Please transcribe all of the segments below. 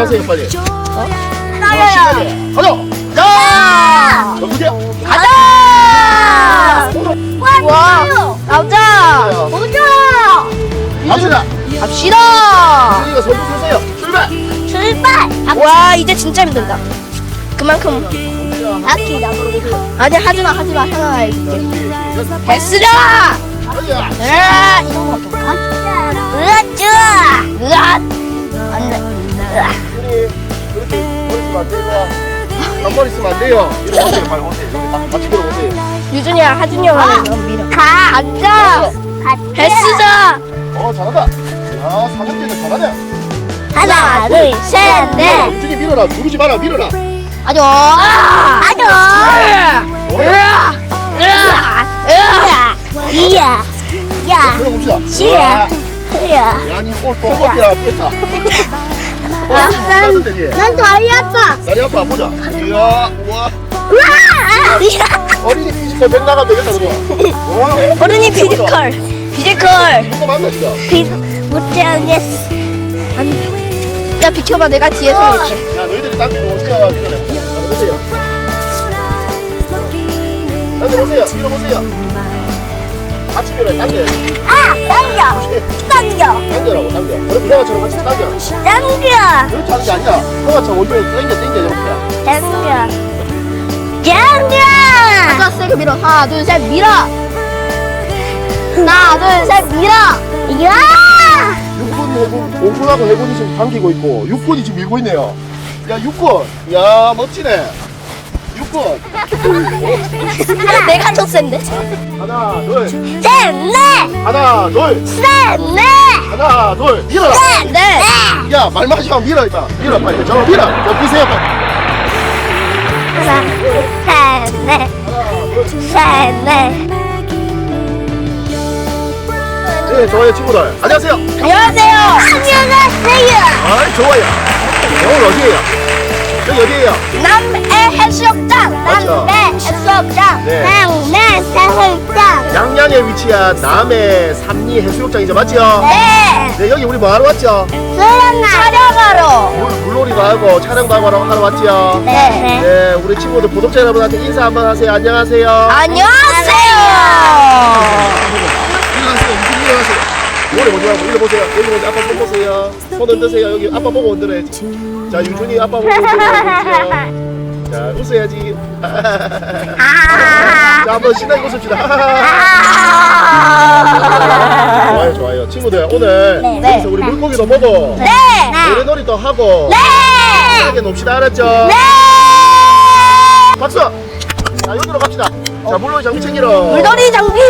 하세요 빨리. 떨려요. 가자. 자. 누구세요? 가자! 와, 가자! 보자! 갑시다. 갑시다! 이거 쓰세요. 출발. 출발! 와, 이제 진짜 힘들다. 그만큼. 바퀴 아니, 하지마, 하지마. 하나 해줄게. 가자. 으아! 이런 거 볼까? 으아! 으아! 안 돼. 머리 쓰면 안 돼요. 이리 오세요. 빨리 오세요. 여기 다- 같이 들어오세요. 유준이야, 하준이 형은 너무 밀어. 가! 앉아! 베스자! 어 잘한다. 야 사격대는 잘하네. 하나, 둘, 셋, 넷! 유준이 밀어라. 누르지 마라. 밀어라. 으아! 으아! 으아! 이야! 야! 들어봅시다. 시야! 으아! 야니 오늘 또 어디야? 뺐다. 난. 난 다리 아파! 다리 아파 보자. 이야 우와. 으아! 어린이 피지컬 백 나가면 되겠다 그거. 와. 어른이 피지컬! 피지컬! 이거 맞나 진짜. 피, 못하겠어. 야, 비켜봐. 내가 뒤에서 이렇게. 야 너희들이 딴 데로 오세요. 밀어내. 딴데 보세요. 딴데 보세요. 밀어보세요. 같이 밀어요. 딴데. 아! 당겨! 당겨! 당겨라고 당겨. 그럼 형아처럼 같이 당겨. 당겨! 그렇게 하는 게 아니라 형아처럼 원래 당겨 당겨 이렇게. 당겨! 당겨! 하나, 세게 밀어. 하나, 둘, 셋, 밀어! 하나, 둘, 셋, 밀어! 야! 6군, 해군, 5군하고 해군이 지금 당기고 있고 6군이 지금 밀고 있네요. 야 6군, 야 멋지네. 6군. 하나, 내가 더 센데? 하나 둘, 셋, 넷! 하나 둘, 셋, 넷! 하나 둘. 셋, 넷! 야말 마시면 밀어 임마. 밀어 빨리. 저 밀어. 저 비세요 빨리. 하나, 셋, 넷! 셋, 넷! 네 좋아요 친구들. 안녕하세요. 안녕하세요! 안녕하세요! 아이 좋아요. 오늘 어디에요? 여기 어디에요? 남해 해수욕장! 맞죠? 남해 해수욕장! 네. 남해 해수욕장! 양양에 위치한 남해 삼리 해수욕장이죠 맞죠? 네! 네 여기 우리 뭐하러 왔죠? 수련아! 촬영하러! 물, 물놀이도 하고 촬영도 하고 하러 왔죠? 네. 네, 우리 친구들 구독자 여러분한테 인사 한번 하세요. 안녕하세요. 안녕하세요! 일어나세요. 무슨 일어나세요. 노래 보지 말고 일로 보세요. 여기 보세요. 아빠 손 보세요. 손 흔드세요. 여기 아빠 보고 흔들어야지. 자, 유준이 아빠 보고 흔들어야지. 자, 웃어야지. 자, 한번 신나게 웃읍시다. 좋아요, 좋아요. 친구들, 오늘 네. 여기서 우리 물고기도 먹고 네! 노래놀이도 하고 네! 편하게 놉시다. 알았죠? 네! 박수! 자, 여기로 갑시다. 자, 물놀이 장비 챙기러. 물놀이 장비!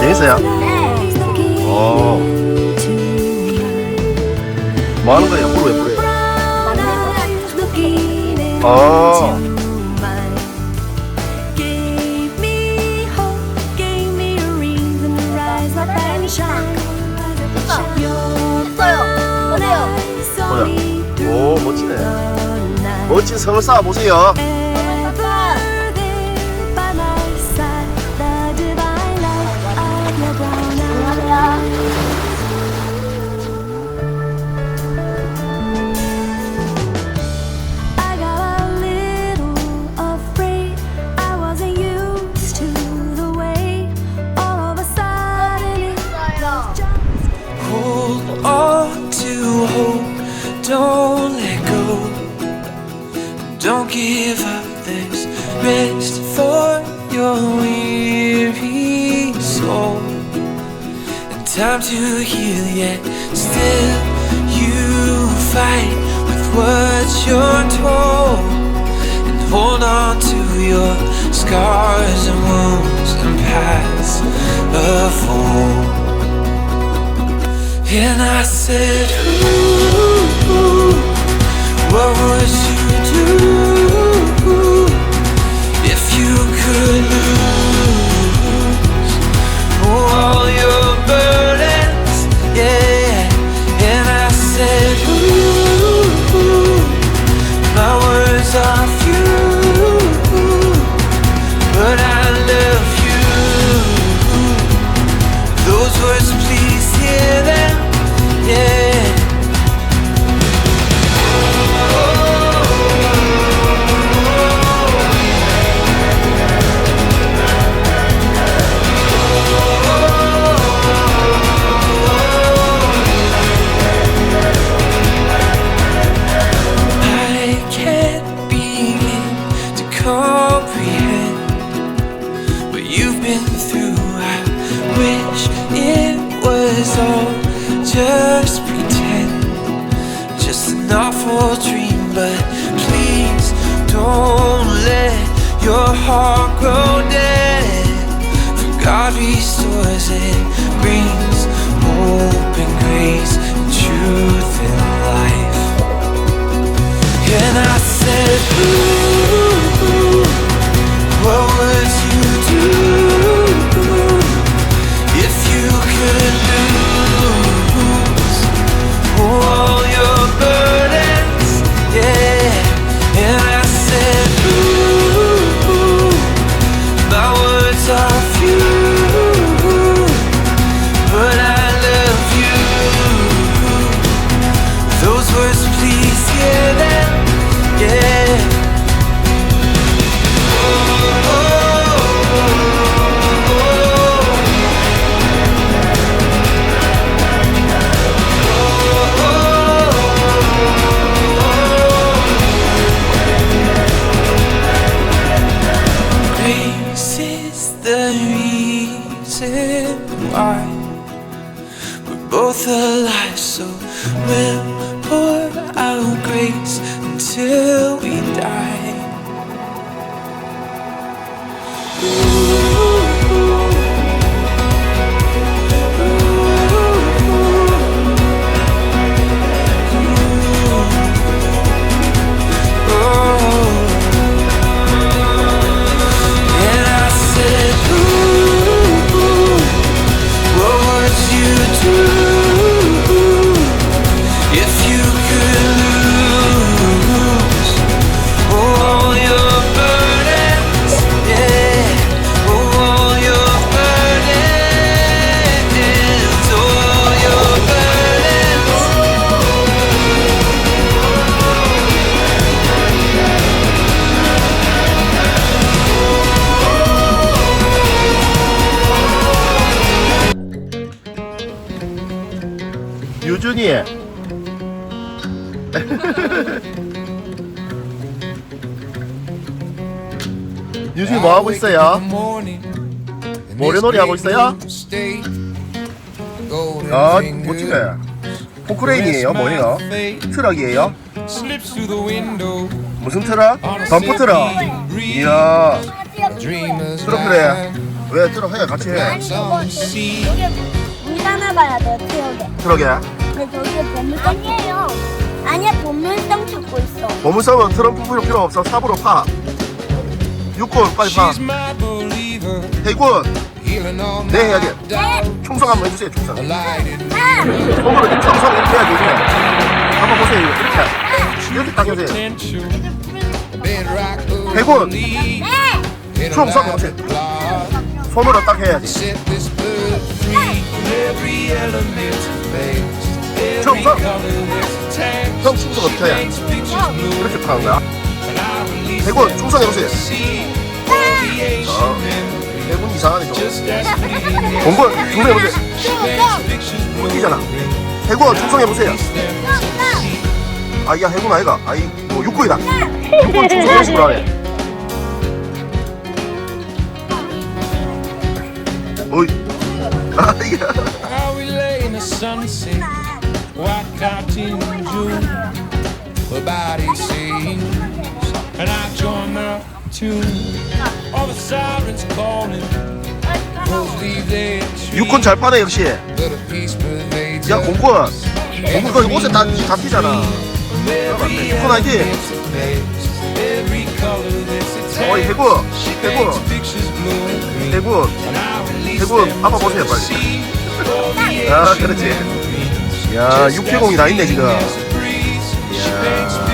재밌어요? 네. 어. 뭐 하는 거예요? 물왜 뿌려요? 어. 뭐야? 오, 멋지네. 멋진 성을 쌓아 보세요. Give up, this rest for your weary soul. And time to heal, yet still you fight with what you're told. And hold on to your scars and wounds and paths of home. And I said, Ooh, what would you do could comprehend what you've been through. I wish it was all just pretend, just an awful dream. But please don't let your heart grow. Alive. So we'll pour out grace until we die. 유준이 뭐 하고 있어요? 모래놀이 하고 있어요? 아, 멋지네. 포크레인이에요, 뭐예요? 트럭이에요? 무슨 트럭? 덤프 트럭. 이야, 트럭 그래. 왜 트럭 해? 같이 해. 아니 이거 여기 물 담아봐야 돼 트럭에 트럭에. 근데 저기에 보물섬 아니에요 아니야 보물섬 찾고 있어 보물섬은 트럼프 필요 필요 없어. 삽으로 파. 육군 빨리 파. 해군 네 해야지. 충성 한번 해주세요. 충성. 손으로 이렇게 충성 이렇게 해야지. 이렇게. 한번 보세요. 이렇게. 이렇게 딱 해주세요. 해군 충성 해보세요. 손으로 딱 해야지. 충성. 형 충성 어떻게 해야? 이렇게 파는 거야. 해군 충성 해보세요. 어, 해군 이상하네 좀. 공군 충성해보세요. 웃기잖아. 해군 충성해보세요. 아이야 해군 아이가. 아이 뭐 육군이다. 육군 충성하시구나 어이. 아 이게. Lay in the body sings, and I join the tune. All the sirens calling, those leave their. 육군 잘 파네 역시. But a peace pervades 야 us. 공군. 공군 거기 옷에 다, 다 튀잖아. Every 육군 아니지? every color that's 어이 taste. 해군. She 해군. paints pictures blue and green. 해군. And I release 해군 them 아빠 보세요 to the 빨리. sea. 아 그렇지. 야 육해공이 다 있네 지금. She